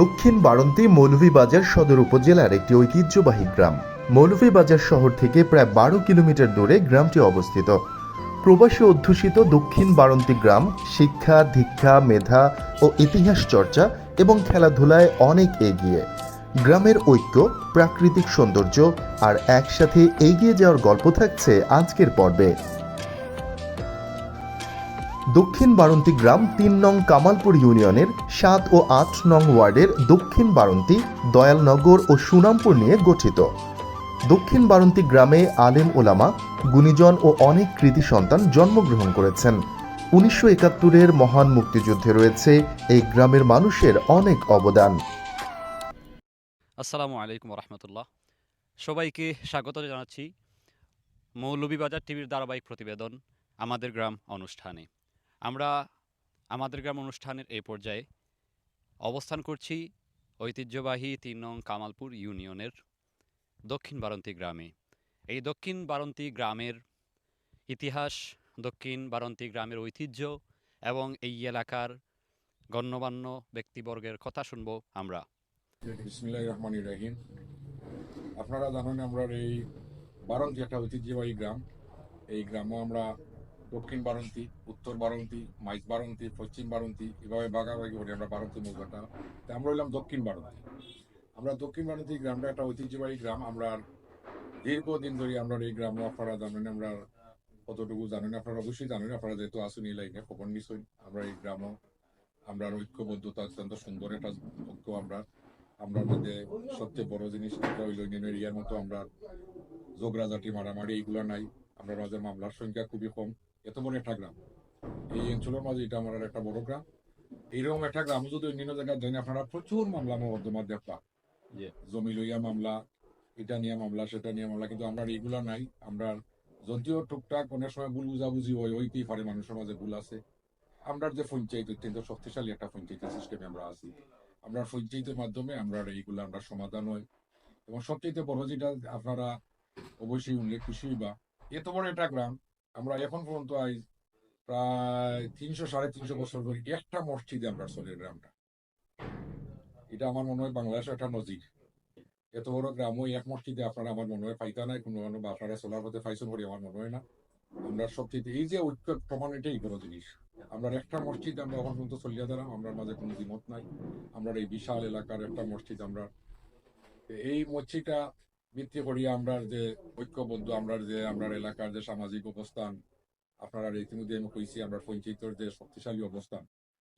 দক্ষিণ বারন্তি মৌলভীবাজার সদর উপজেলার একটি ঐতিহ্যবাহী গ্রাম। মৌলভীবাজার শহর থেকে প্রায় বারো কিলোমিটার দূরে গ্রামটি অবস্থিত। প্রবাসী অধ্যুষিত দক্ষিণ বারন্তি গ্রাম শিক্ষা, দীক্ষা, মেধা ও ইতিহাস চর্চা এবং খেলাধুলায় অনেক এগিয়ে। গ্রামের ঐক্য, প্রাকৃতিক সৌন্দর্য আর একসাথে এগিয়ে যাওয়ার গল্প থাকছে আজকের পর্বে। দক্ষিণ বারন্তি গ্রাম তিন নং কামালপুর ইউনিয়নের সাত ও আট নং ওয়ার্ডের দক্ষিণ বারন্তি, দয়ালনগর ও সুনামপুর নিয়ে গঠিত। দক্ষিণ বারন্তি গ্রামে আলেম ওলামা, গুণীজন ও অনেক কৃতি সন্তান জন্মগ্রহণ করেছেন। উনিশশো একাত্তরের মহান মুক্তিযুদ্ধে রয়েছে এই গ্রামের মানুষের অনেক অবদান। আসসালামু আলাইকুম রহমতুল্লাহ সবাইকে স্বাগত জানাচ্ছি। মৌলভীবাজার টিভির ধারাবাহিক প্রতিবেদন, আমাদের গ্রাম অনুষ্ঠানে। আমরা আমাদের গ্রাম অনুষ্ঠানের এই পর্যায়ে অবস্থান করছি ঐতিহ্যবাহী তিন নং কামালপুর ইউনিয়নের দক্ষিণ বারন্তি গ্রামে। এই দক্ষিণ বারন্তি গ্রামের ইতিহাস, দক্ষিণ বারন্তি গ্রামের ঐতিহ্য এবং এই এলাকার গণ্যমান্য ব্যক্তিবর্গের কথা শুনব আমরা। আপনারা জানেন আমরা এই বারন্তি একটা ঐতিহ্যবাহী গ্রাম। এই গ্রামও আমরা দক্ষিণ বারন্তি, উত্তর বারন্তি মাইজ বারন্তি, পশ্চিম বারন্তি, এভাবে ভাগাভাগি করি আমরা বারন্তি মৌজাটা। তা আমরা হইলাম দক্ষিণ বারন্তি। আমরা দক্ষিণ বারন্তি গ্রামটা একটা ঐতিহ্যবাহী গ্রাম। আমরা দীর্ঘদিন ধরে আমরা এই গ্রামও আপনারা জানেন আমরা কতটুকু জানেন আপনারা অবশ্যই জানেন, আপনারা যেহেতু আসুন এই লাইনে, খবর নিশ্চয় আমরা এই গ্রামও, আমরা ঐক্যবদ্ধতা অত্যন্ত সুন্দর একটা ঐক্য আমরা। আমরা মধ্যে সবচেয়ে বড় জিনিস হইল এরিয়ার মতো আমরা ঝগড়াঝাটি মারামারি এইগুলো নাই। আমরা মাঝে মামলার সংখ্যা খুবই কম। এত বড় একটা গ্রাম। এই অঞ্চলের মাঝে এটা আমার একটা বড় গ্রাম। এইরকম একটা গ্রাম যদি অন্যান্য জায়গায় জানি আপনারা প্রচুর মামলা মকদ্দমা দেখবা। জমি লইয়া মামলা এটা নিয়ে মামলা সেটা নিয়ে মামলা কিন্তু আমরা এইগুলা নাই। আমরা যদিও টুকটাক অনেক সময় ভুল বুঝাবুঝি হয় হইতেই পারে মানুষের মাঝে ভুল আছে। আমরা যে পঞ্চায়েত অত্যন্ত শক্তিশালী একটা পঞ্চায়েতের সিস্টেমে আমরা আছি। আমরা পঞ্চায়েতের মাধ্যমে আমরা এইগুলো আমরা সমাধান হয়। এবং সবচেয়ে বড় যেটা আপনারা অবশ্যই উল্লেখ খুশি বা এত বড় একটা গ্রাম আমরা এখন পর্যন্ত আজ প্রায় তিনশো, সাড়ে তিনশো বছর ধরে একটা মসজিদে আমরা চলে গ্রামটা। এটা আমার মনে হয় বাংলাদেশের একটা নজির। এত বড় গ্রাম ওই এক মসজিদে আপনারা আমার মনে হয় পাইতা নাই, কোনো কোনো বা আপনারা সোলার পথে পাইছেন বলে আমার মনে হয় না। আমরা সবচেয়ে এই যে ঐক্য প্রমাণ, এটাই বড় জিনিস। আমরা একটা মসজিদ আমরা এখন পর্যন্ত চলিয়া দাঁড়াম, আমরা মাঝে কোনো দ্বিমত নাই। আমরা এই বিশাল এলাকার একটা মসজিদ আমরা এই মসজিদটা ভিত্তি করিয়া আমরা যে ঐক্যবদ্ধ আমরা যে আমরা এলাকার যে সামাজিক অবস্থান, আপনারা ইতিমধ্যে আমি কইছি, আমরা পঞ্চায়েতের যে শক্তিশালী অবস্থান।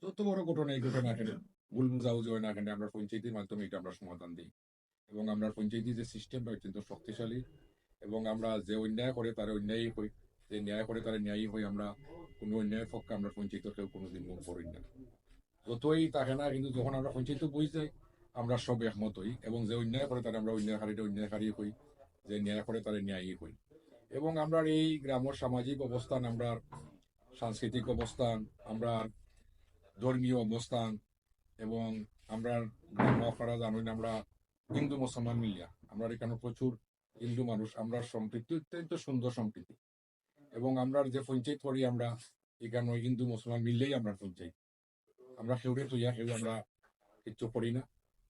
যত বড় ঘটনা এই ঘটনা এখানে, ভুল বুঝাবুঝি হয় না এখানে, আমরা পঞ্চায়েতের মাধ্যমে এটা আমরা সমাধান দিই। এবং আমরা পঞ্চায়েতের যে সিস্টেমটা অত্যন্ত শক্তিশালী এবং আমরা যে অন্যায় করে তার অন্যায়ই হই যে ন্যায় করে তারা ন্যায়ই হই আমরা কোনো অন্যায়ের পক্ষে আমরা পঞ্চায়েতের কেউ কোনোদিন মুখ করি না যতই থাকে না কিন্তু যখন আমরা পঞ্চায়েত বুঝ যাই আমরা সব একমত হই এবং যে অন্যায় করে তারা আমরা অন্যায়কারীটা অন্যায়কারী হই যে ন্যায় করে তারা ন্যায়ই হই এবং আমরা এই গ্রামের সামাজিক অবস্থান, আমরা সাংস্কৃতিক অবস্থান, আমরা ধর্মীয় অবস্থান এবং আমরা গ্রাম আপনারা জানেন আমরা হিন্দু মুসলমান মিলিয়া, আমরা এখানে প্রচুর হিন্দু মানুষ, আমরা সম্পৃক্তি অত্যন্ত সুন্দর সম্পৃক্তি এবং আমরা যে পঞ্চায়েত করি, আমরা এখানে হিন্দু মুসলমান মিললেই আমরা পঞ্চায়েত। আমরা সেউরে তুইয়া সেউ আমরা কিচ্ছু করি না।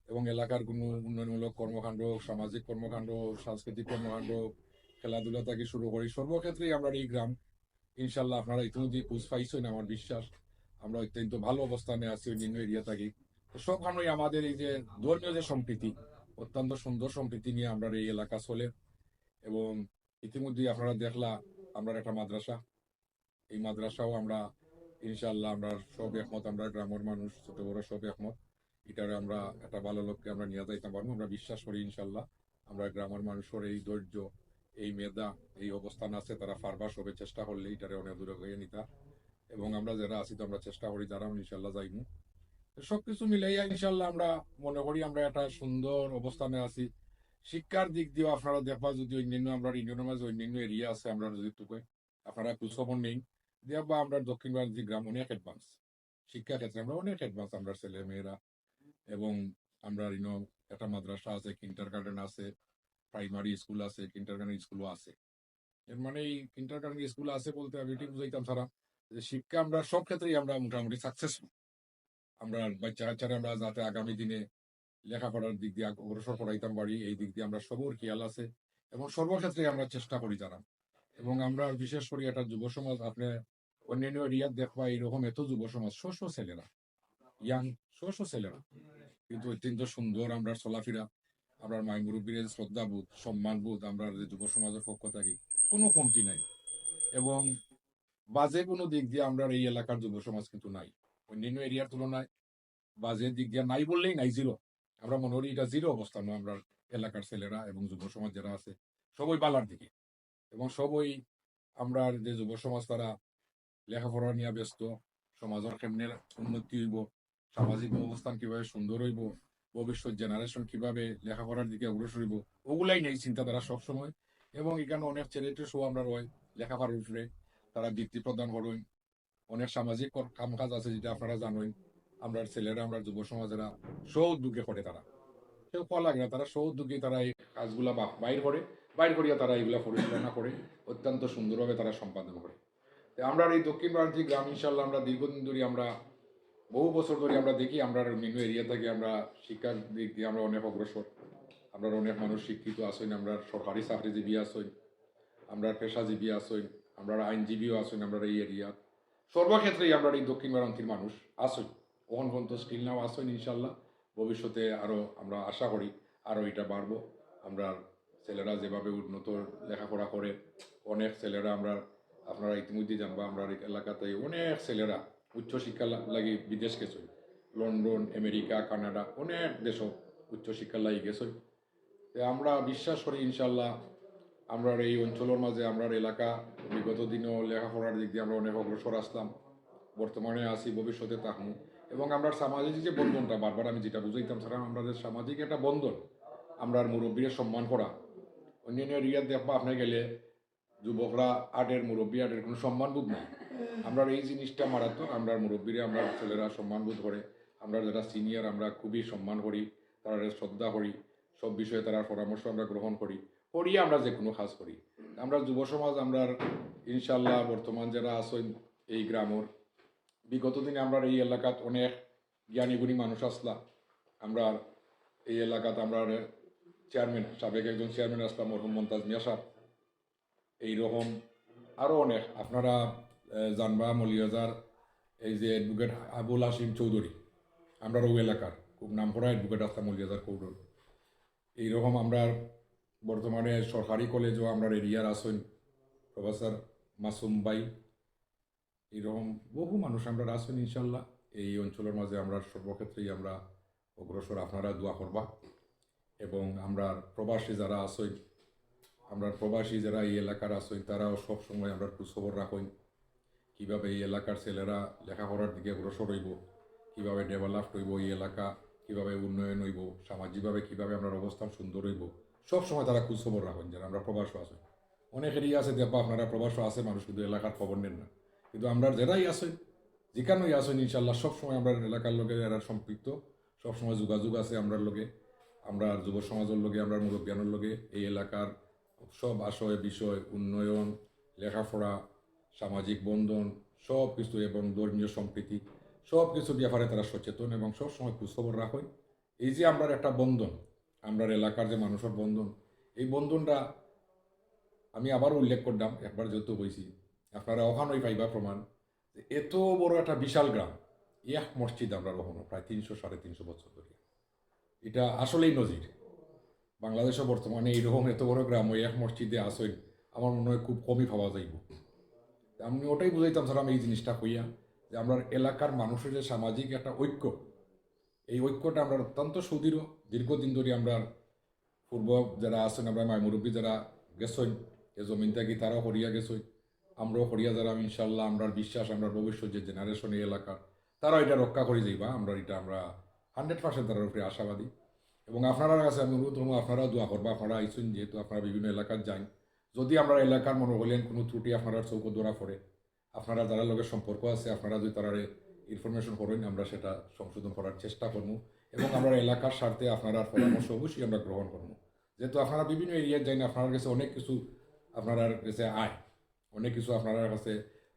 এবং এলাকার কোনো উন্নয়নমূলক কর্মকাণ্ড, সামাজিক কর্মকাণ্ড, সাংস্কৃতিক কর্মকাণ্ড, খেলাধুলা থেকে শুরু করি সর্বক্ষেত্রেই আমরা এই গ্রাম ইনশাল্লাহ আপনারা ইতিমধ্যে বুঝ পাইছেন আমার বিশ্বাস। আমরা অত্যন্ত ভালো অবস্থানে আছি অন্যান্য এরিয়া থাকি। সবখানেই আমাদের এই যে ধর্মীয় যে সম্প্রীতি, অত্যন্ত সুন্দর সম্প্রীতি নিয়ে আমরা এই এলাকা চলে। এবং ইতিমধ্যে আপনারা দেখলা, আমরা একটা মাদ্রাসা। এই মাদ্রাসাও আমরা ইনশাল্লাহ আমরা সব একমত, আমরা গ্রামের মানুষ, ছোট বড় সব একমত। এটারে আমরা একটা ভালো লোককে আমরা নিয়ে যাইতে পারব। আমরা বিশ্বাস করি ইনশাল্লাহ আমরা গ্রামের মানুষের এই ধৈর্য, এই মেধা, এই অবস্থান আছে, তারা ফারবা সবে চেষ্টা করলে এটারে অনেক দূরে হয়ে নিতা। এবং আমরা যারা আছি তো আমরা চেষ্টা করি যারা ইনশাল্লাহ যাইমু। সবকিছু মিলাইয়া ইনশাল্লাহ আমরা মনে করি আমরা একটা সুন্দর অবস্থানে আছি। শিক্ষার দিক দিয়েও আপনারা দেখবা যদি অন্যান্য আমরা ইন্ডিয়ানের মাঝে অন্যান্য এরিয়া আছে, আমরা যদি টুকে আপনারা খোঁজখবর নেই। দেখবা আমরা দক্ষিণ ভারতীয় গ্রাম, অনেক অ্যাডভান্স শিক্ষা ক্ষেত্রে আমরা অনেক অ্যাডভান্স আমরা ছেলে মেয়েরা এবং আমরা ইনো একটা মাদ্রাসা আছে কিন্টার গার্ডেন আছে প্রাইমারি স্কুল আছে কিন্টার গার্ডেন স্কুলও আছে। এর মানে এই কিন্টার গার্ডেন স্কুল আছে বলতে আমি এটি বুঝাইতাম সারা, যে শিক্ষা আমরা সব ক্ষেত্রেই আমরা মোটামুটি সাকসেসফুল আমরা বাচ্চা কাচ্চারা আমরা যাতে আগামী দিনে লেখাপড়ার দিক দিয়ে অগ্রসর করাইতাম পারি এই দিক দিয়ে আমরা সবর খেয়াল আছে এবং সর্বক্ষেত্রে আমরা চেষ্টা করি জানাম এবং আমরা বিশেষ করে একটা যুব সমাজ আপনি অন্যান্য এরিয়াত দেখবা, এইরকম এত যুব সমাজ শস্য ছেলেরা। ইয়াং শস্য ছেলেরা। কিন্তু অত্যন্ত সুন্দর আমরা চলাফেরা। আমরা মাই মুরব্বীর শ্রদ্ধাবোধ সম্মানবোধ আমরা যুব সমাজের পক্ষ থাকি, কোনো কমতি নাই। এবং বাজে কোনো দিক দিয়ে আমরা এই এলাকার যুব সমাজ কিন্তু নাই। অন্যান্য এরিয়ার তুলনায় বাজে দিক দিয়ে নাই বললেই নাই জিরো আমরা মনে করি এটা জিরো অবস্থা নয় আমরা এলাকার ছেলেরা এবং যুব সমাজ যারা আছে, সবই বালার দিকে। এবং সবই আমরা যে যুব সমাজ তারা লেখাপড়া নিয়ে ব্যস্ত, সমাজের কেমনে উন্নতি হইব সামাজিক অবস্থান কীভাবে সুন্দর হইব, ভবিষ্যৎ জেনারেশন কীভাবে লেখাপড়ার দিকে অগ্রসর হইব, ওগুলাই নেই চিন্তাধারা সবসময়। এবং এখানে অনেক চ্যারিটি শো আমরা রয়, লেখাপড়ার উপরে তারা বৃত্তি প্রদান করেন। অনেক সামাজিক কাম কাজ আছে যেটা আপনারা জানেন। আমরা ছেলেরা, আমরা যুব সমাজেরা স্ব উদ্যোগে করে তারা। কেউ কল লাগে না, তারা স্ব উদ্যোগে তারা এই কাজগুলা বাইর করে, বাইর করিয়া তারা এগুলা পরিচালনা করে, অত্যন্ত সুন্দরভাবে তারা সম্পাদন করে। আমরা এই দক্ষিণ প্রান্তিক গ্রাম ইনশাল্লাহ আমরা দীর্ঘদিন ধরে আমরা বহু বছর ধরে আমরা দেখি, আমরা বিভিন্ন এরিয়া থেকে আমরা শিক্ষার দিক দিয়ে আমরা অনেক অগ্রসর। আমরা অনেক মানুষ শিক্ষিত আসেন আমরা সরকারি চাকরিজীবী আসেন আমরা পেশাজীবী আসেন আমরা আইনজীবীও আসেন আমরা এই এরিয়া। সর্বক্ষেত্রেই আমরা এই দক্ষিণ প্রান্তির মানুষ আসেন ওখান পর্যন্ত স্টিল নাও আসেন ইনশাল্লাহ। ভবিষ্যতে আরও আমরা আশা করি আরও এটা বাড়বো। আমরা ছেলেরা যেভাবে উন্নত লেখাপড়া করে, অনেক ছেলেরা আমরা আপনারা ইতিমধ্যে জানবা, আমরা এলাকাতে অনেক ছেলেরা উচ্চশিক্ষা লাগি বিদেশ গেছে লন্ডন, আমেরিকা, কানাডা, অনেক দেশ উচ্চশিক্ষার লাগি গেছে তো আমরা বিশ্বাস করি ইনশাল্লাহ আমরা এই অঞ্চলের মাঝে আমরা এলাকা বিগত দিনও লেখাপড়ার দিক দিয়ে আমরা অনেক অগ্রসর আসলাম। বর্তমানে আছি, ভবিষ্যতে থাকব এবং আমরা সামাজিক যে বন্ধনটা, বারবার আমি যেটা বুঝাইতাম স্যার আমাদের সামাজিক একটা বন্ধন আমরা মুরব্বীর সম্মান করা। অন্যান্য এরিয়াত দেখবা আপনি গেলে যুবকরা, আটের মুরব্বী, আটের কোনো সম্মানবোধ নাই। আমরা এই জিনিসটা মারাত্মক আমরা মুরব্বীরা আমরা ছেলেরা সম্মানবোধ করে। আমরা যারা সিনিয়র আমরা খুবই সম্মান করি, তারা শ্রদ্ধা করি, সব বিষয়ে তারা পরামর্শ আমরা গ্রহণ করি, করিয়ে আমরা যে কোনো কাজ করি। আমরা যুব সমাজ আমরা ইনশাল্লাহ বর্তমান যারা আছেন এই গ্রামের, বিগত দিনে আমরা এই এলাকাত অনেক জ্ঞানী গুণী মানুষ আসলা। আমরা এই এলাকাত আমরা চেয়ারম্যান সাবেক একজন চেয়ারম্যান আসলাম, মরহুম মমতাজ মিয়া সাহেব। এইরকম আরও অনেক, আপনারা জানবা মলিয়াজার এই যে অ্যাডভোকেট আবুল আসিম চৌধুরী আমরা রৌ এলাকার খুব নাম করা অ্যাডভোকেট আসলাম মলিয়াজার কৌডর এইরকম আমরা বর্তমানে সরকারি কলেজও আমরা এরিয়ার আসেন প্রফেসর মাসুম বাই এইরকম বহু মানুষ আমরা আসেন ইনশাল্লাহ। এই অঞ্চলের মাঝে আমরা সর্বক্ষেত্রেই আমরা অগ্রসর। আপনারা দোয়া করবা। এবং আমরা প্রবাসী যারা আসেন আমরা প্রবাসী যারা এই এলাকার আসেন তারাও সবসময় আমরা খোঁজখবর রাখেন। কীভাবে এই এলাকার ছেলেরা লেখাপড়ার দিকে অগ্রসর হইব, কীভাবে ডেভেলপ হইব এই এলাকা, কীভাবে উন্নয়ন হইব, সামাজিকভাবে কীভাবে আমরা অবস্থান সুন্দর হইব, সব সময় তারা খোঁজখবর রাখেন যারা আমরা প্রবাস আছে। অনেক এরিয়া আছে দেখবা আপনারা প্রবাস আছে মানুষ কিন্তু এলাকার খবর নেন না। কিন্তু আমরা যারাই আছেন, যেখানেই আছেন ইনশাল্লাহ সবসময় আমরা এলাকার লোকে এরা সম্পৃক্ত সবসময় যোগাযোগ আছে আমরার লোকে, আমরা যুব সমাজের লোকে, আমরা মুরব্বিয়ানের লোকে, এই এলাকার সব আশয়, বিষয়, উন্নয়ন, লেখাপড়া সামাজিক বন্ধন সব কিছু এবং ধর্মীয় সম্প্রীতি সব কিছু ব্যাপারে তারা সচেতন এবং সবসময় খোঁজখবর রাখেন। এই যে আমরা একটা বন্ধন আমরা এলাকার যে মানুষের বন্ধন, এই বন্ধনটা আমি আবার উল্লেখ করলাম, একবার যেহেতু বইছি, আপনারা ওখানেই পাইবা প্রমাণ যে এত বড় একটা বিশাল গ্রাম এক মসজিদ আমরা ওখানে প্রায় তিনশো সাড়ে তিনশো বছর ধরে। এটা আসলেই নজির। বাংলাদেশে বর্তমানে এইরকম এত বড় গ্রাম, ওই এক মসজিদে আসেন আমার মনে হয় খুব কমই পাওয়া যাইব। আমি ওটাই বুঝাইতাম, স্যার, আমি এই জিনিসটা কইয়া যে আমরা এলাকার মানুষের যে সামাজিক একটা ঐক্য, এই ঐক্যটা আমরা অত্যন্ত সুদৃঢ়। দীর্ঘদিন ধরে আমরা পূর্ব যারা আছেন, আমরা মায় মুরব্বী যারা গেছেন এ জমিন থাকি তারাও হরিয়া গেছেন আমরাও হরিয়া যারা ইনশাল্লাহ আমরা বিশ্বাস আমরা ভবিষ্যৎ যে জেনারেশন এই এলাকার তারা এটা রক্ষা করে যাইবা। আমরা এটা আমরা হান্ড্রেড পার্সেন্ট তার উপরে আশাবাদী। এবং আপনার কাছে আমি অনুরোধ করব, আপনারাও দোয়া করবা, আপনারা আইসুন, যেহেতু আপনারা বিভিন্ন এলাকার যান যদি আমরা এলাকার মনে কোনো ত্রুটি আপনারা চৌকো ধরা পড়ে আপনারা যারা লোকের সম্পর্ক আছে, আপনারা যদি তারা ইনফরমেশন করেন, আমরা সেটা সংশোধন করার চেষ্টা করব এবং আমরা এলাকার স্বার্থে আপনারা পরামর্শ অবশ্যই আমরা গ্রহণ করব। যেহেতু আপনারা বিভিন্ন এরিয়ায় যাই আপনার কাছে অনেক কিছু আপনার কাছে আয়। অনেক কিছু আপনার কাছে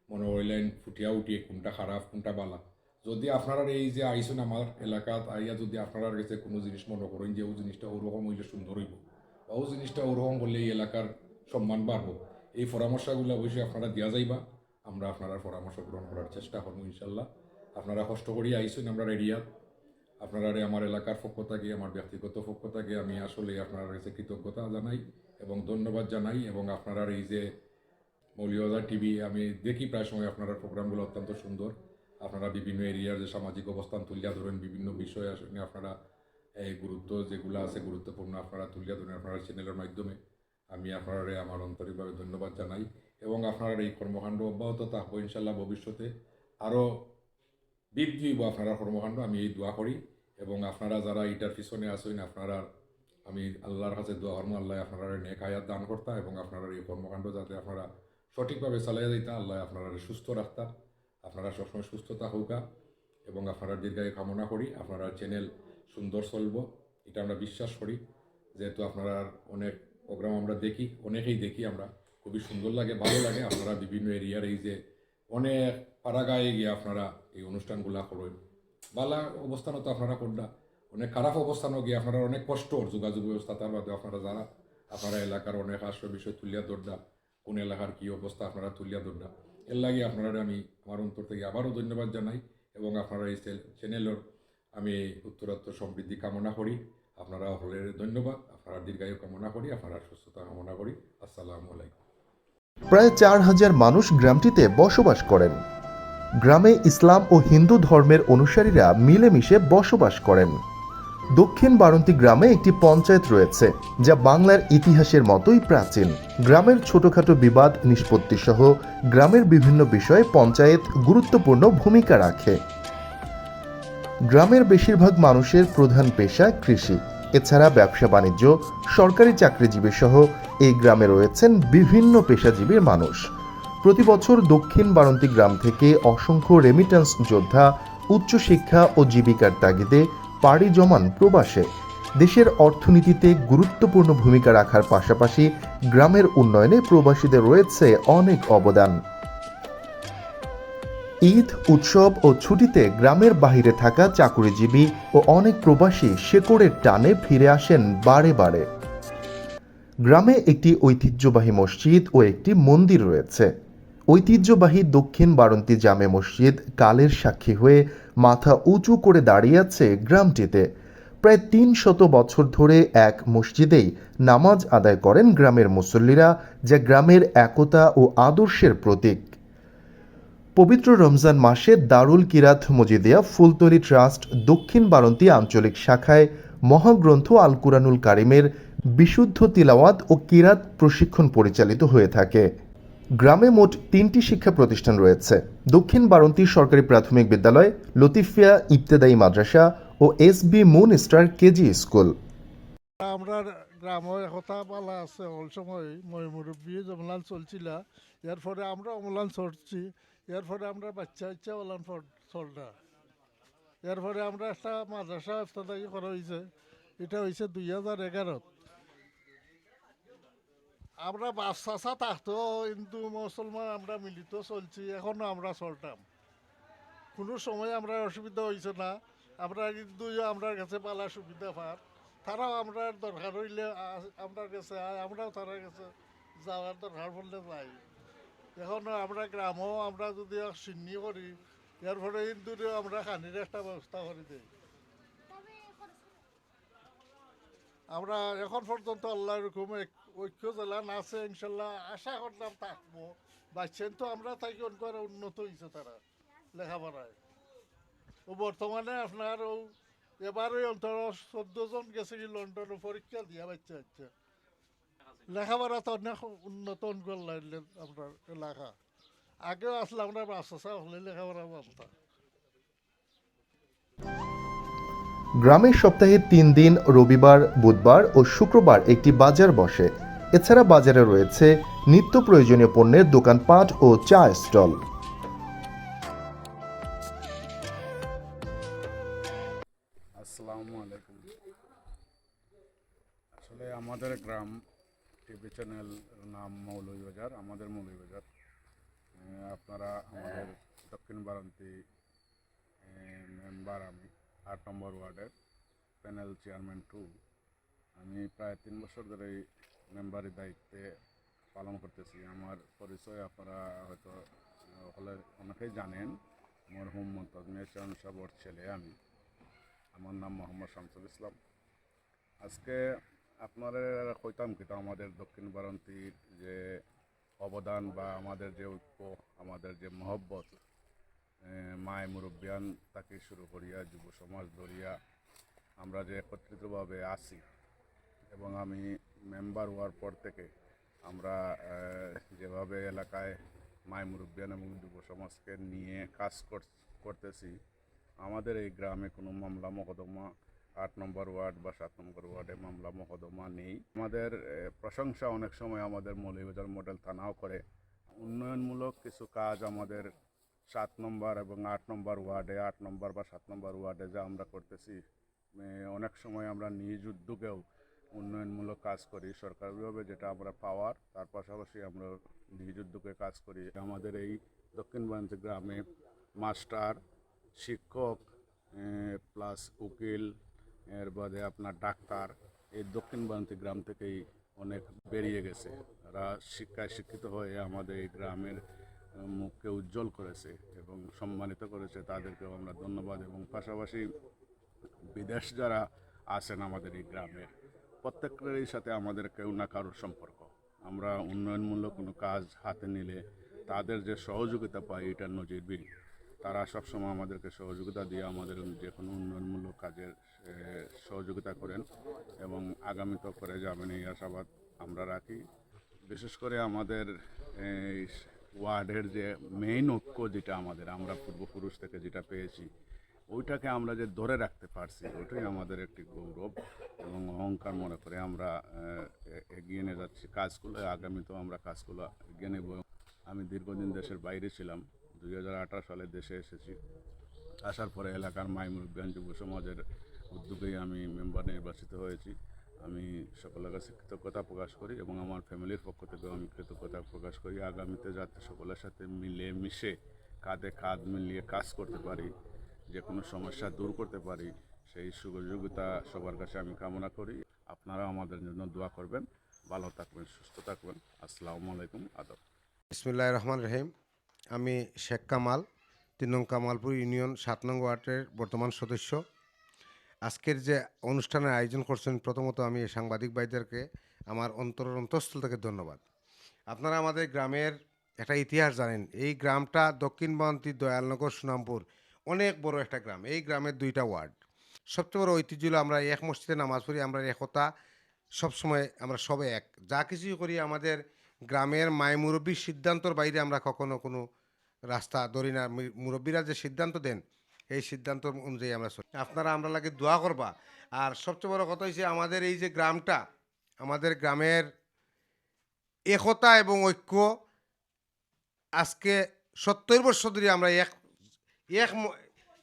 মনে হইলেন ফুটিয়া উঠিয়ে কোনটা খারাপ, কোনটা বালা। যদি আপনারা এই যে আইসুন আমার এলাকাত, আইয়া যদি আপনারা কাছে কোনো জিনিস মনে করেন যে ও জিনিসটা ওরকম হইলে সুন্দর হইব, বা ও জিনিসটা ওরকম বললে এই এলাকার সম্মান বাড়বো এই পরামর্শগুলো অবশ্যই আপনারা দেওয়া যাইবা। আমরা আপনারা পরামর্শ গ্রহণ করার চেষ্টা করব, ইনশাল্লাহ। আপনারা কষ্ট করি আইসুন, আমরা এরিয়াত আপনারা আমার এলাকার পক্ষ থেকে, আমার ব্যক্তিগত পক্ষ থেকে, আমি আসলে আপনার কাছে কৃতজ্ঞতা জানাই এবং ধন্যবাদ জানাই এবং আপনারা এই যে মৌলিবাজার টিভি আমি দেখি প্রায় সময় আপনার প্রোগ্রামগুলো অত্যন্ত সুন্দর। আপনারা বিভিন্ন এরিয়ার যে সামাজিক অবস্থান তুলিয়া ধরেন, বিভিন্ন বিষয় আসলে আপনারা এই গুরুত্ব যেগুলো আছে, গুরুত্বপূর্ণ আপনারা তুলিয়া ধরেন আপনারা চ্যানেলের মাধ্যমে। আমি আপনারা আমার আন্তরিকভাবে ধন্যবাদ জানাই এবং আপনার এই কর্মকাণ্ড অব্যাহত থাকব ইনশাল্লাহ ভবিষ্যতে। আরও বৃদ্ধি হইব আপনারা কর্মকাণ্ড, আমি এই দোয়া করি এবং আপনারা যারা এটার পিছনে আসেন আপনারা আমি আল্লাহর কাছে দোয়া করব, আল্লাহ আপনারা নেক আয়াত দান করতা এবং আপনারা এই কর্মকাণ্ড যাতে আপনারা সঠিকভাবে চালাইয়া দিতা আল্লাহ আপনারা সুস্থ রাখতা, আপনারা সবসময় সুস্থতা হোকা এবং আপনারা দীর্ঘায়ু কামনা করি, আপনারা চ্যানেল সুন্দর চলব, এটা আমরা বিশ্বাস করি। যেহেতু আপনারা অনেক প্রোগ্রাম আমরা দেখি, অনেকেই দেখি আমরা। খুবই সুন্দর লাগে, ভালো লাগে। আপনারা বিভিন্ন এরিয়ার এই যে অনেক পাড়াগায়ে গিয়ে আপনারা এই অনুষ্ঠানগুলা করেন। বালা অবস্থানও তো আপনারা করলা অনেক খারাপ অবস্থানও গিয়ে আপনারা অনেক কষ্ট, যোগাযোগ ব্যবস্থা তার বাদে আপনারা যারা আপনারা এলাকার অনেক আসল বিষয় তুলিয়া দরদা কোন এলাকার কী অবস্থা আপনারা তুলিয়া দরদা এর লাগে আপনারা আমি আমার অন্তর থেকে আবারও ধন্যবাদ জানাই এবং আপনারা এই চ্যানেলের আমি উত্তরোত্তর সমৃদ্ধি কামনা করি। আপনারা হলে ধন্যবাদ। আপনারা দীর্ঘায়ু কামনা করি আপনারা সুস্থতা কামনা করি। আসসালামু আলাইকুম। প্রায় চার হাজার মানুষ গ্রামটিতে বসবাস করেন। গ্রামে ইসলাম ও হিন্দু ধর্মের অনুসারীরা মিলেমিশে বসবাস করেন। দক্ষিণ বারন্তি গ্রামে একটি পঞ্চায়েত রয়েছে, যা বাংলার ইতিহাসের মতোই প্রাচীন। গ্রামের ছোটখাটো বিবাদ নিষ্পত্তি সহ গ্রামের বিভিন্ন বিষয়ে পঞ্চায়েত গুরুত্বপূর্ণ ভূমিকা রাখে। গ্রামের বেশিরভাগ মানুষের প্রধান পেশা কৃষি। এছাড়া ব্যবসা বাণিজ্য, সরকারি চাকরিজীবী সহ এই গ্রামে রয়েছেন বিভিন্ন পেশাজীবীর মানুষ। প্রতি বছর দক্ষিণ বারন্তি গ্রাম থেকে অসংখ্য রেমিটেন্স যোদ্ধা, উচ্চশিক্ষা ও জীবিকার তাগিদে পাড়ি জমান প্রবাসে। দেশের অর্থনীতিতে গুরুত্বপূর্ণ ভূমিকা রাখার পাশাপাশি গ্রামের উন্নয়নে প্রবাসীদের রয়েছে অনেক অবদান। ঈদ, উৎসব ও ছুটিতে গ্রামের বাইরে থাকা চাকুরিজীবী ও অনেক প্রবাসী শেকড়ের টানে ফিরে আসেন বারে বারে। গ্রামে একটি ঐতিহ্যবাহী মসজিদ ও একটি মন্দির রয়েছে। ঐতিহ্যবাহী দক্ষিণ বারন্তি জামে মসজিদ কালের সাক্ষী হয়ে মাথা উঁচু করে দাঁড়িয়ে আছে গ্রামটিতে। প্রায় তিন শত বছর ধরে এক মসজিদেই নামাজ আদায় করেন গ্রামের মুসল্লিরা, যা গ্রামের একতা ও আদর্শের প্রতীক। পবিত্র রমজান মাসে দারুল কিরাত মজিদিয়া ফুলতলি ট্রাস্ট দক্ষিণ বারন্তি আঞ্চলিক শাখায় মহাগ্রন্থ আল কুরানুল কারিমের বিশুদ্ধ তিলাওয়াত ও কিরাত প্রশিক্ষণ পরিচালিত হয়ে থাকে। গ্রামে মোট তিনটি শিক্ষা প্রতিষ্ঠান রয়েছে। দক্ষিণ বারন্তি সরকারি প্রাথমিক বিদ্যালয়, লতিফিয়া ইবতেদায়ী মাদ্রাসা ও S B moon star KG school. আমরা গ্রামে একতা পালা আছে অল সময় মই মুরব্বী জমলান চলছিল। এর পরে আমরা অমলান চড়ছি এর পরে আমরা বাচ্চা ইচ্ছা ওলান চলটা এর পরে আমরা একটা মাদ্রাসা ইফতাদায়ী করা হয়েছে। এটা হয়েছে দুই হাজার এগারোত আমরা বাচ্চা থাকতো হিন্দু, মুসলমান, আমরা মিলিত চলছি, এখনও আমরা চলতাম। কোনো সময় আমরা অসুবিধা হয়েছে না। আমরা কিন্তু আমরা কাছে পালা সুবিধা পার। তারাও আমরা দরকার হইলে আমরা কাছে আমরাও তারা কাছে যাওয়ার দরকার পড়লে যাই। এখন আমরা গ্রামও আমরা যদি চিহ্নি করি, এর ফলে কিন্তু আমরা খানির একটা ব্যবস্থা করে দিই। আমরা এখন পর্যন্ত আল্লাহ রকম ঐক্য জেলা আছে ইনশাল্লাহ আশা করলাম থাকব। বাচ্চেন তো আমরা থাকি অনেক উন্নত হয়েছে তারা লেখাপড়ায়। ও বর্তমানে আপনার ও এবার অন্তর চোদ্দ জন গেছে কি লন্ডনে পরীক্ষা দিয়া বাচ্চা বাচ্চা লেখাপড়া তো অনেক উন্নত করলে আপনার এলাকা। আগেও আসলে আমরা বাচ্চা হলে লেখাপড়া জানতাম গ্রামের সপ্তাহে তিন দিন রবিবার বুধবার ও শুক্রবার একটি বাজার বসে। এছাড়া বাজারে রয়েছে নিত্য প্রয়োজনীয় পণ্যের দোকান দোকানপাট ও চা স্টল। আসসালামু আলাইকুম। আসলে আমাদের গ্রাম টিভি চ্যানেল নাম মৌলভীবাজার, আমাদের মৌলভীবাজার। আপনারা আমাদের দক্ষিণ বারান্তি মেম্বার আমি আট নম্বর ওয়ার্ডের প্যানেল চেয়ারম্যান টু। আমি প্রায় তিন বছর ধরে মেম্বারের দায়িত্বে পালন করতেছি। আমার পরিচয় আপনারা হয়তো, হলে অনেকেই জানেন। মরহুম মমতাজ মেহচান সাবর ছেলে আমি। আমার নাম মোহাম্মদ শামসুল ইসলাম। আজকে আপনারা কইতাম কিন্তু আমাদের দক্ষিণ বারান্তীর যে অবদান বা আমাদের যে ঐক্য, আমাদের যে মহব্বত মায় মুরব্বিয়ান তাকে শুরু করিয়া, যুব সমাজ ধরিয়া আমরা যে একত্রিতভাবে আছি এবং আমি মেম্বার হওয়ার পর থেকে আমরা যেভাবে এলাকায় মায় মুরব্বিয়ান এবং যুব সমাজকে নিয়ে কাজ কর- করতেছি, আমাদের এই গ্রামে কোনো মামলা, মোকদ্দমা আট নম্বর ওয়ার্ড বা সাত নম্বর ওয়ার্ডে মামলা মোকদ্দমা নেই। আমাদের প্রশংসা অনেক সময় আমাদের মৌলভীবাজার মডেল থানাও করে। উন্নয়নমূলক কিছু কাজ আমাদের সাত নম্বর এবং আট নম্বর ওয়ার্ডে, আট নম্বর বা সাত নম্বর ওয়ার্ডে যা আমরা করতেছি অনেক সময় আমরা নিজ উদ্যোগেও উন্নয়নমূলক কাজ করি। সরকারিভাবে যেটা আমরা পাওয়ার, তার পাশাপাশি আমরা নিজ উদ্যোগে কাজ করি। আমাদের এই দক্ষিণ বাঞ্চি গ্রামে মাস্টার, শিক্ষক প্লাস উকিল এর বাদে আপনার ডাক্তার এই দক্ষিণ বারান্তি গ্রাম থেকেই অনেক বেরিয়ে গেছে। তারা শিক্ষায় শিক্ষিত হয়ে আমাদের এই গ্রামের মুখকে উজ্জ্বল করেছে এবং সম্মানিত করেছে। তাদেরকেও আমরা ধন্যবাদ এবং পাশাপাশি বিদেশ যারা আছেন আমাদের এই গ্রামের, প্রত্যেকেরই সাথে আমাদের কেউ না কারোর সম্পর্ক। আমরা উন্নয়নমূলক কোনো কাজ হাতে নিলে তাদের যে সহযোগিতা পাই, এটা নজিরবিহীন। তারা সবসময় আমাদেরকে সহযোগিতা দিয়ে আমাদের যে কোনো উন্নয়নমূলক কাজের সহযোগিতা করেন এবং আগামীতেও করে যাবেন এই আশাবাদ আমরা রাখি। বিশেষ করে আমাদের ওয়ার্ডের যে মেইন ঐক্য যেটা আমাদের, আমরা পূর্বপুরুষ থেকে যেটা পেয়েছি, ওইটাকে আমরা যে ধরে রাখতে পারছি, ওইটাই আমাদের একটি গৌরব এবং অহংকার মনে করে আমরা এগিয়ে নিয়ে যাচ্ছি। কাজগুলো, আগামীতেও আমরা কাজগুলো এগিয়ে নেব। আমি দীর্ঘদিন দেশের বাইরে ছিলাম। দুই হাজার আঠারো সালে দেশে এসেছি। আসার পরে এলাকার মাইমুরব্যান যুব সমাজের উদ্যোগেই আমি মেম্বার নির্বাচিত হয়েছি। আমি সকলের কাছে কৃতজ্ঞতা প্রকাশ করি এবং আমার ফ্যামিলির পক্ষ থেকেও আমি কৃতজ্ঞতা প্রকাশ করি। আগামীতে যাতে সকলের সাথে মিলে মিশে কাঁধে কাঁধ মিলিয়ে কাজ করতে পারি, যে কোনো সমস্যা দূর করতে পারি, সেই সুযোগিতা সবার কাছে আমি কামনা করি। আপনারা আমাদের জন্য দোয়া করবেন। ভালো থাকবেন, সুস্থ থাকবেন। আসসালামু আলাইকুম, আদব। বিসমুল্লাহ রহমান রহিম। আমি শেখ কামাল, তিন নং কামালপুর ইউনিয়ন, সাত নং ওয়ার্ডের বর্তমান সদস্য। আজকের যে অনুষ্ঠানের আয়োজন করছেন, প্রথমত আমি সাংবাদিক ভাইদেরকে আমার অন্তরের অন্তঃস্থল থেকে ধন্যবাদ। আপনারা আমাদের গ্রামের একটা ইতিহাস জানেন, এই গ্রামটা দক্ষিণ বান্তি, দয়ালনগর, সুনামপুর, অনেক বড় একটা গ্রাম। এই গ্রামের দুইটা ওয়ার্ড। সবচেয়ে বড় ঐতিহ্য হলো আমরা এক মসজিদে নামাজ পড়ি, আমরা একতা, সবসময় আমরা সবে এক। যা কিছুই করি আমাদের গ্রামের মায় মুরব্বীর সিদ্ধান্তর বাইরে আমরা কখনো কোনো রাস্তা ধরি না মুরব্বীরা যে সিদ্ধান্ত দেন, এই সিদ্ধান্ত অনুযায়ী আমরা চলি। আপনারা আমরা লাগে দোয়া করবা। আর সবচেয়ে বড় কথা হচ্ছে আমাদের এই যে গ্রামটা, আমাদের গ্রামের একতা এবং ঐক্য আজকে সত্তর বছর ধরে আমরা এক এক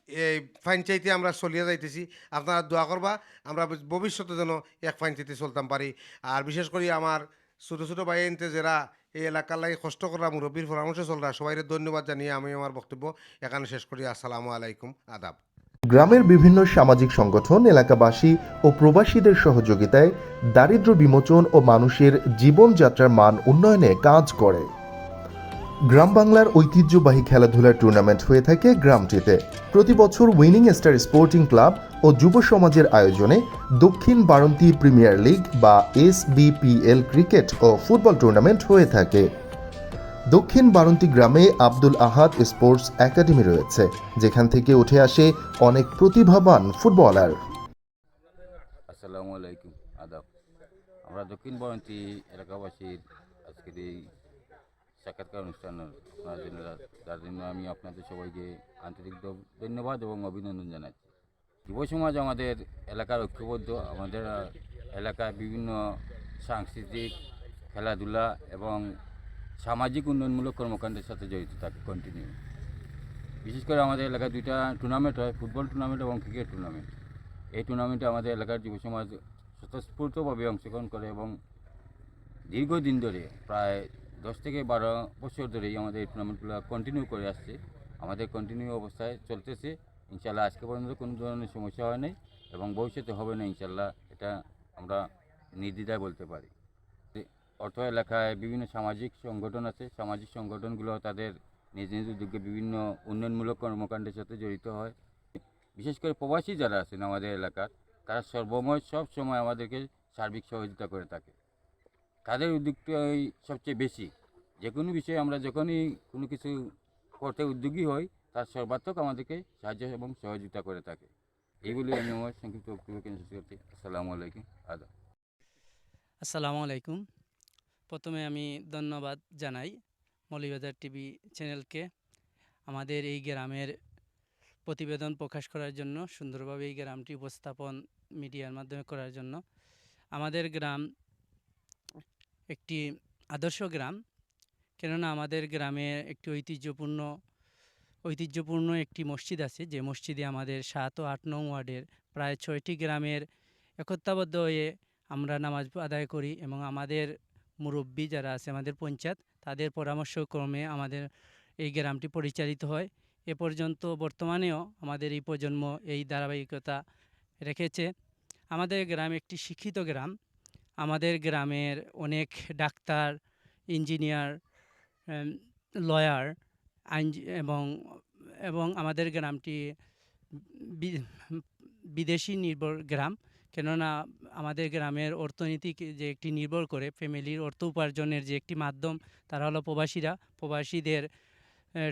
এই পঞ্চায়েতে আমরা চলিয়ে যাইতেছি। আপনারা দোয়া করবা, আমরা ভবিষ্যতে যেন এক পঞ্চায়েতে চলতাম পারি। আর বিশেষ করে আমার ছোটো ছোটো ভাই এনতে যারা এই এলাকার লাগে কষ্ট করা মুরব্বীর পরামর্শ চলরা সবাই ধন্যবাদ জানিয়ে আমি আমার বক্তব্য এখানে শেষ করি। আসসালামু আলাইকুম। আদাব। গ্রামের বিভিন্ন সামাজিক সংগঠন, এলাকাবাসী ও প্রবাসীদের সহযোগিতায় দারিদ্র বিমোচন ও মানুষের জীবনযাত্রার মান উন্নয়নে কাজ করে। গ্রাম বাংলার ঐতিহ্যবাহী খেলাধুলার টুর্নামেন্ট হয়ে থাকে গ্রামটিতে। প্রতি বছর উইনিং স্টার স্পোর্টিং ক্লাব ও যুব সমাজের আয়োজনে দক্ষিণ বারন্তি প্রিমিয়ার লিগ বা এস ক্রিকেট ও ফুটবল টুর্নামেন্ট হয়ে থাকে। দক্ষিণ বারন্তি গ্রামে আব্দুল আহাদ স্পোর্টস একাডেমি রয়েছে, যেখান থেকে উঠে আসে অনেক প্রতিভাবান ফুটবলার আসসালামু আলাইকুম, আদাব। আমরা দক্ষিণ বয়ন্তী এলাকাবাসীর আজকের এই সাক্ষাৎকার অনুষ্ঠান আপনার জন্য। যার জন্য আমি আপনাদের সবাইকে আন্তরিক ধন্যবাদ এবং অভিনন্দন জানাচ্ছি। যুব সমাজ আমাদের এলাকার ঐক্যবদ্ধ। আমাদের এলাকায় বিভিন্ন সাংস্কৃতিক খেলাধুলা এবং সামাজিক উন্নয়নমূলক কর্মকাণ্ডের সাথে জড়িত থাকে কন্টিনিউ বিশেষ করে আমাদের এলাকায় দুইটা টুর্নামেন্ট হয় ফুটবল টুর্নামেন্ট এবং ক্রিকেট টুর্নামেন্ট এই টুর্নামেন্টে আমাদের এলাকার যুব সমাজ স্বতঃস্ফূর্তভাবে অংশগ্রহণ করে এবং দীর্ঘদিন ধরে প্রায় দশ থেকে বারো বছর ধরেই আমাদের এই টুর্নামেন্টগুলো কন্টিনিউ করে আসছে। আমাদের কন্টিনিউ অবস্থায় চলতেছে। ইনশাল্লাহ আজকে পর্যন্ত কোনো ধরনের সমস্যা হয় নাই এবং ভবিষ্যতে হবে না ইনশাল্লাহ এটা আমরা নির্দ্বিধায় বলতে পারি। অর্থ এলাকায় বিভিন্ন সামাজিক সংগঠন আছে, সামাজিক সংগঠনগুলো তাদের নিজ নিজ উদ্যোগে বিভিন্ন উন্নয়নমূলক কর্মকাণ্ডের সাথে জড়িত হয়। বিশেষ করে প্রবাসী যারা আছেন আমাদের এলাকার, তারা সর্বময় সব সময় আমাদেরকে সার্বিক সহযোগিতা করে থাকে। তাদের উদ্যোগটাই সবচেয়ে বেশি। যে কোনো বিষয়ে আমরা যখনই কোনো কিছু করতে উদ্যোগী হই, তার সর্বাত্মক আমাদেরকে সাহায্য এবং সহযোগিতা করে থাকে। এইগুলি আমি আমার সংক্ষিপ্ত বক্তব্য কেন্দ্র আসসালামু আলাইকুম। আদাব আসসালামু আলাইকুম। প্রথমে আমি ধন্যবাদ জানাই মৌলিবাজার টিভি চ্যানেলকে। আমাদের এই গ্রামের প্রতিবেদন প্রকাশ করার জন্য, সুন্দরভাবে এই গ্রামটি উপস্থাপন মিডিয়ার মাধ্যমে করার জন্য। আমাদের গ্রাম একটি আদর্শ গ্রাম। কেননা আমাদের গ্রামে একটি ঐতিহ্যপূর্ণ ঐতিহ্যপূর্ণ একটি মসজিদ আছে। যে মসজিদে আমাদের সাত ও আট নং ওয়ার্ডের প্রায় ছয়টি গ্রামের একত্রাবদ্ধ হয়ে আমরা নামাজ আদায় করি এবং আমাদের মুরব্বী যারা আছে, আমাদের পঞ্চায়েত, তাদের পরামর্শক্রমে আমাদের এই গ্রামটি পরিচালিত হয়। এ পর্যন্ত বর্তমানেও আমাদের এই প্রজন্ম এই ধারাবাহিকতা রেখেছে। আমাদের গ্রাম একটি শিক্ষিত গ্রাম। আমাদের গ্রামের অনেক ডাক্তার, ইঞ্জিনিয়ার লয়ার আইন এবং এবং আমাদের গ্রামটি বিদেশি নির্ভর গ্রাম। কেননা আমাদের গ্রামের অর্থনীতি যে একটি নির্ভর করে, ফ্যামিলির অর্থ উপার্জনের যে একটি মাধ্যম, তারা হলো প্রবাসীরা। প্রবাসীদের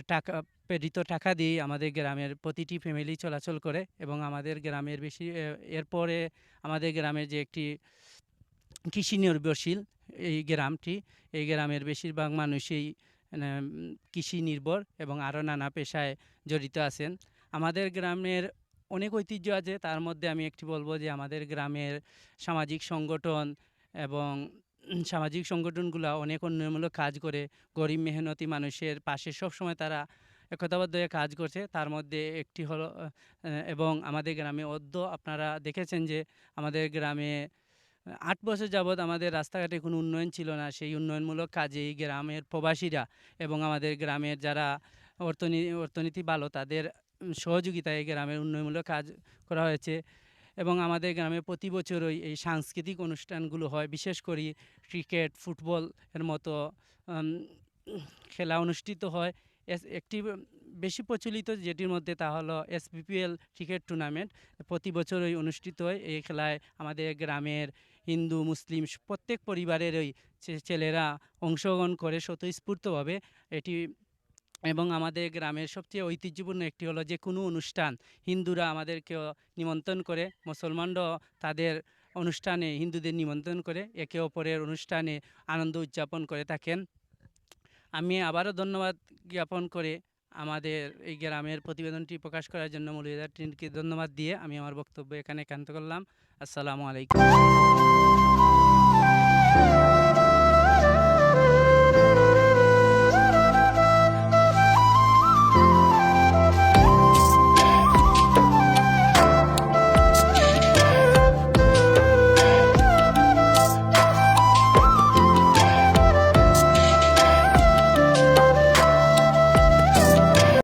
টাকা, প্রেরিত টাকা দিয়ে আমাদের গ্রামের প্রতিটি ফ্যামিলি চলাচল করে এবং আমাদের গ্রামের বেশি এরপরে আমাদের গ্রামের যে একটি কৃষি নির্ভরশীল এই গ্রামটি, এই গ্রামের বেশিরভাগ মানুষই কৃষি নির্ভর এবং আরও নানা পেশায় জড়িত আছেন। আমাদের গ্রামের অনেক ঐতিহ্য আছে, তার মধ্যে আমি একটি বলব যে আমাদের গ্রামের সামাজিক সংগঠন এবং সামাজিক সংগঠনগুলো অনেক উন্নয়নমূলক কাজ করে। গরিব মেহনতি মানুষের পাশে সবসময় তারা একতাবদ্ধ হয়ে কাজ করছে। তার মধ্যে একটি হলো এবং আমাদের গ্রামে অদ্য আপনারা দেখেছেন যে আমাদের গ্রামে আট বছর যাবৎ আমাদের রাস্তাঘাটে কোনো উন্নয়ন ছিল না। সেই উন্নয়নমূলক কাজে এই গ্রামের প্রবাসীরা এবং আমাদের গ্রামের যারা অর্থনীতি অর্থনীতি ভালো, তাদের সহযোগিতায় এই গ্রামের উন্নয়নমূলক কাজ করা হয়েছে এবং আমাদের গ্রামে প্রতি বছরই এই সাংস্কৃতিক অনুষ্ঠানগুলো হয়। বিশেষ করে ক্রিকেট, ফুটবল এর মতো খেলা অনুষ্ঠিত হয়। এস, একটি বেশি প্রচলিত যেটির মধ্যে তা হলো এসবিপিএল ক্রিকেট টুর্নামেন্ট। প্রতি বছরই অনুষ্ঠিত হয়। এই খেলায় আমাদের গ্রামের হিন্দু, মুসলিম প্রত্যেক পরিবারের ওই ছেলেরা অংশগ্রহণ করে স্বতঃস্ফূর্তভাবে এটি এবং আমাদের গ্রামের সবচেয়ে ঐতিহ্যপূর্ণ একটি হলো যে কোনো অনুষ্ঠান হিন্দুরা আমাদেরকেও নিমন্ত্রণ করে, মুসলমানরাও তাদের অনুষ্ঠানে হিন্দুদের নিমন্ত্রণ করে, একে অপরের অনুষ্ঠানে আনন্দ উদযাপন করে থাকেন। আমি আবারও ধন্যবাদ জ্ঞাপন করে আমাদের এই গ্রামের প্রতিবেদনটি প্রকাশ করার জন্য মৌলভীবাজার টিনকে ধন্যবাদ দিয়ে আমি আমার বক্তব্য এখানে একান্ত করলাম। আসসালামু আলাইকুম